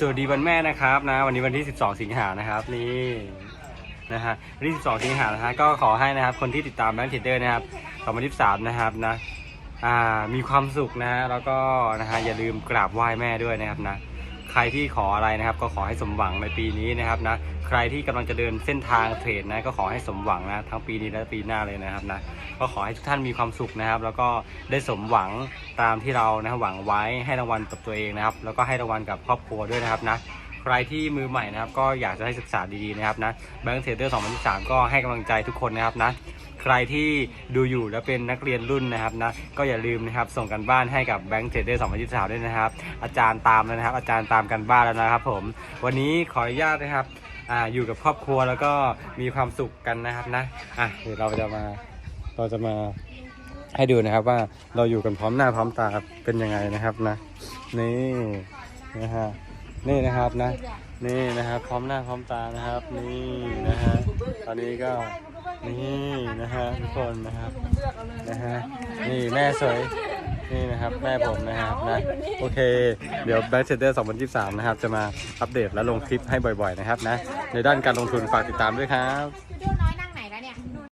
สวัสดีวันแม่นะครับนะวันนี้วันที่ 12 สิงหานะครับนี่นะฮะวันที่ 12 สิงหานะฮะก็ขอให้นะครับคนที่ติดตามแบงค์เทรดเดอร์นะครับ2023นะครับนะอ่ามีความสุขนะฮะแล้วก็นะฮะอย่าลืมกราบไหว้แม่ด้วยนะครับนะ ใครที่ขออะไรนะครับ ก็ขอให้สมหวังในปีนี้นะครับนะใครที่กำลังจะเดินเส้นทางเทรดนะก็ขอให้สมหวังนะทั้งปีนี้และปีหน้าเลยนะครับนะก็ขอให้ทุกท่านมีความสุขนะครับ แล้วก็ได้สมหวังตามที่เรานะหวังไว้ให้รางวัลกับตัวเองนะครับ แล้วก็ให้รางวัลกับครอบครัวด้วยนะครับนะใครที่มือใหม่นะครับก็อยากจะให้ศึกษาดีๆนะครับนะแบงค์เทรดเดอร์2023 ก็ให้กำลังใจทุกคนนะครับนะ ใครที่ดูอยู่แล้วเป็นนักเรียนรุ่นนะครับนะก็อย่าลืมนะครับส่งกันบ้านให้กับแบงค์เทรดเดอร์2023ด้วยนะครับ อาจารย์ตามแล้วนะครับ อาจารย์ตามกันบ้านแล้วนะครับ ผม วันนี้ขออนุญาตนะครับอ่าอยู่กับครอบครัวแล้วก็มีความสุขกันนะครับนะอะเดี๋ยวเราจะมาเราจะมาให้ดูนะครับว่าเราอยู่กันพร้อมหน้าพร้อมตาเป็นยังไงนะครับนะนี่นะฮะนี่นะครับนะ นี่นะครับ พร้อมหน้าพร้อมตานะครับ นี่นะฮะตอนนี้ก็นี่ นะฮะทุกคนนะครับนะฮะนี่แม่สวยนี่นะครับแม่ผมนะครับนะโอเค เดี๋ยว Back t a d e r 2023 นะครับ จะมาอัปเดตและลงคลิปให้บ่อยๆนะครับนะในด้านการลงทุนฝากติดตามด้วยครับ Video